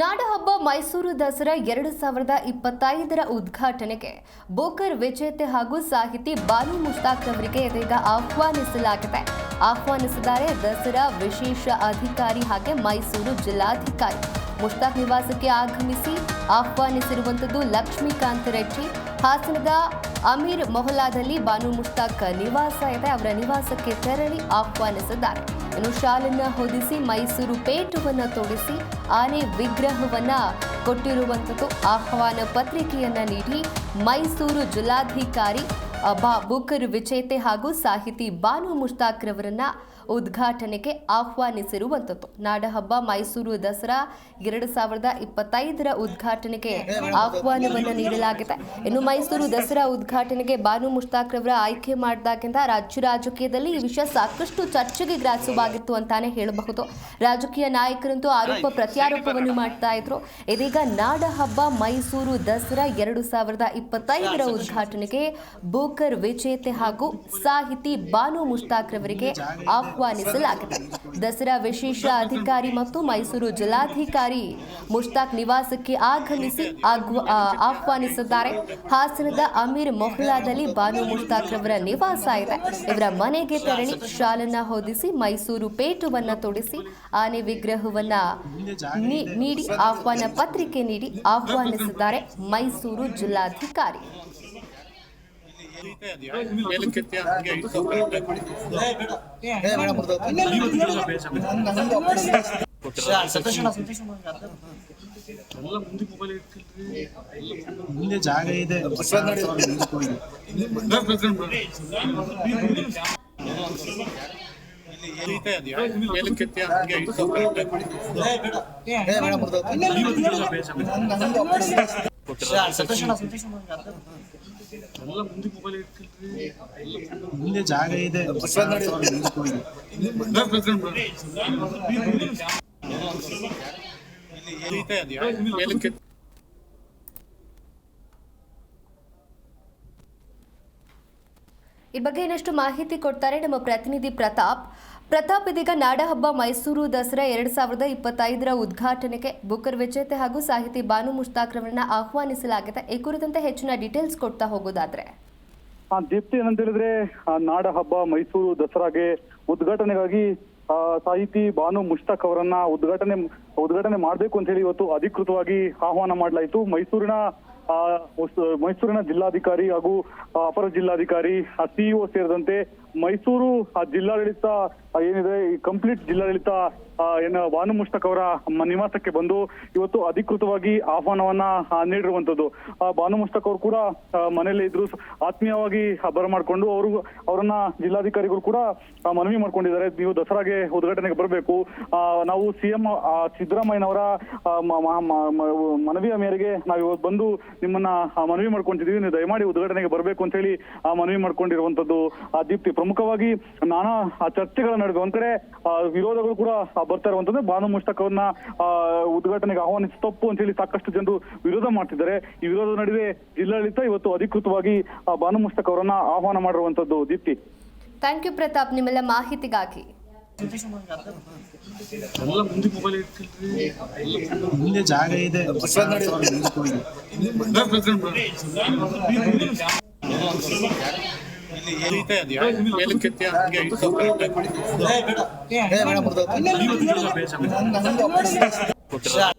ನಾಡಹಬ್ಬ ಮೈಸೂರು ದಸರಾ ಎರಡು ಸಾವಿರದ ಇಪ್ಪತ್ತೈದರ ಉದ್ಘಾಟನೆಗೆ ಬೋಕರ್ ವಿಜೇತೆ ಹಾಗೂ ಸಾಹಿತಿ ಬಾಲಿ ಮುಷ್ತಾಕ್ ಅವರಿಗೆ ಇದೀಗ ಆಹ್ವಾನಿಸಲಾಗಿದೆ. ಆಹ್ವಾನಿಸಿದ್ದಾರೆ ದಸರಾ ವಿಶೇಷ ಅಧಿಕಾರಿ ಹಾಗೆ ಮೈಸೂರು ಜಿಲ್ಲಾಧಿಕಾರಿ. ಮುಷ್ತಾಕ್ ನಿವಾಸಕ್ಕೆ ಆಗಮಿಸಿ ಆಹ್ವಾನಿಸಿರುವಂಥದ್ದು ಲಕ್ಷ್ಮೀಕಾಂತ್ ರೆಡ್ಡಿ. ಹಾಸನದ ಅಮೀರ್ ಮೊಹಲ್ಲಾದಲ್ಲಿ ಬಾನು ಮುಷ್ತಾಕ್ ನಿವಾಸ ಇದೆ. ಅವರ ನಿವಾಸಕ್ಕೆ ತೆರಳಿ ಆಹ್ವಾನಿಸಿದ್ದಾರೆ. ಇನ್ನು ಶಾಲನ್ನ ಹೊದಿಸಿ ಮೈಸೂರು ಪೇಟವನ್ನು ತೊಡಿಸಿ ಆನೆ ವಿಗ್ರಹವನ್ನ ಕೊಟ್ಟಿರುವಂಥದ್ದು ಆಹ್ವಾನ ಪತ್ರಿಕೆಯನ್ನ ನೀಡಿ ಮೈಸೂರು ಜಿಲ್ಲಾಧಿಕಾರಿ ಬಾ ಬುಕ್ಕರ್ ವಿಜೇತೆ ಹಾಗೂ ಸಾಹಿತಿ ಬಾನು ಮುಷ್ತಾಕ್ ರವರನ್ನ ಉದ್ಘಾಟನೆಗೆ ಆಹ್ವಾನಿಸಿರುವಂಥದ್ದು. ನಾಡಹಬ್ಬ ಮೈಸೂರು ದಸರಾ ಎರಡು ಸಾವಿರದ ಇಪ್ಪತ್ತೈದರ ಉದ್ಘಾಟನೆಗೆ ಆಹ್ವಾನವನ್ನು ನೀಡಲಾಗಿದೆ. ಇನ್ನು ಮೈಸೂರು ದಸರಾ ಉದ್ಘಾಟನೆಗೆ ಬಾನು ಮುಷ್ತಾಕ್ ರವರ ಆಯ್ಕೆ ಮಾಡಿದಾಗಿಂದ ರಾಜ್ಯ ರಾಜಕೀಯದಲ್ಲಿ ಈ ವಿಷಯ ಸಾಕಷ್ಟು ಚರ್ಚೆಗೆ ಗ್ರಾಸವಾಗಿತ್ತು ಅಂತಾನೆ ಹೇಳಬಹುದು. ರಾಜಕೀಯ ನಾಯಕರಂತೂ ಆರೋಪ ಪ್ರತ್ಯಾರೋಪವನ್ನು ಮಾಡ್ತಾ ಇದ್ರು. ಇದೀಗ ನಾಡಹಬ್ಬ ಮೈಸೂರು ದಸರಾ ಎರಡು ಸಾವಿರದ ಇಪ್ಪತ್ತೈದರ ಉದ್ಘಾಟನೆಗೆ ಬೋಕರ್ ವಿಜೇತೆ ಹಾಗೂ ಸಾಹಿತಿ ಬಾನು ಮುಷ್ತಾಕ್ ರವರಿಗೆ ಆಹ್ವಾನಿಸಲಾಗಿದೆ. ದಸರಾ ವಿಶೇಷ ಅಧಿಕಾರಿ ಮತ್ತು ಮೈಸೂರು ಜಿಲ್ಲಾಧಿಕಾರಿ ಮುಷ್ತಾಕ್ ನಿವಾಸಕ್ಕೆ ಆಗಮಿಸಿ ಆಹ್ವಾನಿಸಿದ್ದಾರೆ. ಹಾಸನದ ಅಮೀರ್ ಮೊಹ್ಲಾದಲ್ಲಿ ಬಾನು ಮುಷ್ತಾಕ್ ರವರ ನಿವಾಸ ಇದೆ. ಇವರ ಮನೆಗೆ ತೆರಳಿ ಶಾಲನ್ನ ಹೊದಿಸಿ ಮೈಸೂರು ಪೇಟವನ್ನ ತೊಡಿಸಿ ಆನೆ ವಿಗ್ರಹವನ್ನ ನೀಡಿ, ಆಹ್ವಾನ ಪತ್ರಿಕೆ ನೀಡಿ ಆಹ್ವಾನಿಸಿದ್ದಾರೆ ಮೈಸೂರು ಜಿಲ್ಲಾಧಿಕಾರಿ. ಮುಂದೆ ಜಾಗ ಇದೆ ಮೇಲಕ್ಕೆತ್ತಿ ಮುಂದೆ ಜಾಗ ಇದೆ ಇಲ್ಲಿ ಮೇಲಕ್ಕೆತ್ತಿ ಈ ಬಗ್ಗೆ ಇನ್ನಷ್ಟು ಮಾಹಿತಿ ಕೊಡ್ತಾರೆ ನಮ್ಮ ಪ್ರತಿನಿಧಿ ಪ್ರತಾಪ್. ಪ್ರತಾಪ್, ಇದೀಗ ನಾಡಹಬ್ಬ ಮೈಸೂರು ದಸರಾ ಎರಡ್ ಸಾವಿರದ ಇಪ್ಪತ್ತೈದರ ಉದ್ಘಾಟನೆಗೆ ಬುಕರ್ ವಿಜೇತೆ ಹಾಗೂ ಸಾಹಿತಿ ಬಾನು ಮುಷ್ತಾಕ್ ರವರನ್ನ ಆಹ್ವಾನಿಸಲಾಗಿದೆ. ಈ ಕುರಿತಂತೆ ಹೆಚ್ಚಿನ ಡೀಟೇಲ್ಸ್ ಕೊಡ್ತಾ ಹೋಗೋದಾದ್ರೆ. ದೀಪ್ತಿ, ಏನಂತ ಹೇಳಿದ್ರೆ, ಆ ನಾಡ ಹಬ್ಬ ಮೈಸೂರು ದಸರಾಗೆ ಉದ್ಘಾಟನೆಗಾಗಿ ಸಾಹಿತಿ ಬಾನು ಮುಷ್ತಾಕ್ ಅವರನ್ನ ಉದ್ಘಾಟನೆ ಉದ್ಘಾಟನೆ ಮಾಡಬೇಕು ಅಂತ ಹೇಳಿ ಇವತ್ತು ಅಧಿಕೃತವಾಗಿ ಆಹ್ವಾನ ಮಾಡಲಾಯಿತು. ಮೈಸೂರಿನ ಮೈಸೂರಿನ ಜಿಲ್ಲಾಧಿಕಾರಿ ಹಾಗೂ ಆ, ಅಪರ ಜಿಲ್ಲಾಧಿಕಾರಿ ಸಿಇಒ ಸೇರಿದಂತೆ ಮೈಸೂರು ಆ, ಜಿಲ್ಲಾಡಳಿತ ಏನಿದೆ ಈ ಕಂಪ್ಲೀಟ್ ಜಿಲ್ಲಾಡಳಿತ ಆ, ಏನು ಭಾನು ಮುಷ್ತಕ್ ಅವರ ನಿವಾಸಕ್ಕೆ ಬಂದು ಇವತ್ತು ಅಧಿಕೃತವಾಗಿ ಆಹ್ವಾನವನ್ನ ನೀಡಿರುವಂತದ್ದು ಆ, ಬಾನು ಮುಷ್ತಕ್ ಅವರು ಕೂಡ ಮನೆಯಲ್ಲೇ ಇದ್ರು ಆತ್ಮೀಯವಾಗಿ ಆತ್ಮೀಯವಾಗಿ ಬರಮಾಡ್ಕೊಂಡು ಅವರು ಅವರನ್ನ ಜಿಲ್ಲಾಧಿಕಾರಿಗಳು ಕೂಡ ಮನವಿ ಮಾಡ್ಕೊಂಡಿದ್ದಾರೆ. ನೀವು ದಸರಾಗೆ ಉದ್ಘಾಟನೆಗೆ ಬರಬೇಕು. ನಾವು ಸಿಎಂ ಸಿದ್ದರಾಮಯ್ಯನವರ ಮನವಿಯ ಮೇರೆಗೆ ನಾವು ಇವತ್ತು ಬಂದು ನಿಮ್ಮನ್ನ ಮನವಿ ಮಾಡ್ಕೊಂತಿದೀವಿ. ನೀವು ದಯಮಾಡಿ ಉದ್ಘಾಟನೆಗೆ ಬರಬೇಕು ಅಂತ ಹೇಳಿ ಮನವಿ ಮಾಡ್ಕೊಂಡಿರುವಂತದ್ದು ದೀಪ್ತಿ ಪ್ರಮುಖವಾಗಿ ನಾನಾ ಚರ್ಚೆಗಳ ನಡುವೆ. ಒಂದ್ ಕಡೆ ವಿರೋಧಗಳು ಕೂಡ ಬರ್ತಾ ಇರುವಂತದ್ದು ಬಾನು ಮುಷ್ತಾಕ್ ಅವ್ರನ್ನ ಉದ್ಘಾಟನೆಗೆ ಆಹ್ವಾನಿಸಿ ತಪ್ಪು ಅಂತ ಹೇಳಿ ಸಾಕಷ್ಟು ಜನರು ವಿರೋಧ ಮಾಡ್ತಿದ್ದಾರೆ ಈ ವಿರೋಧದ ನಡುವೆ ಜಿಲ್ಲಾಡಳಿತ ಇವತ್ತು ಅಧಿಕೃತವಾಗಿ ಆ, ಬಾನು ಮುಷ್ತಾಕ್ ಅವರನ್ನ ಆಹ್ವಾನ ಮಾಡಿರುವಂತದ್ದು ದೀಪ್ತಿ ಥ್ಯಾಂಕ್ ಯು ಪ್ರತಾಪ್ ನಿಮ್ಮೆಲ್ಲ ಮಾಹಿತಿಗಾಗಿ ಮುಂದೆ ಜಾಗ ಇದೆ ಇಟ್ಟು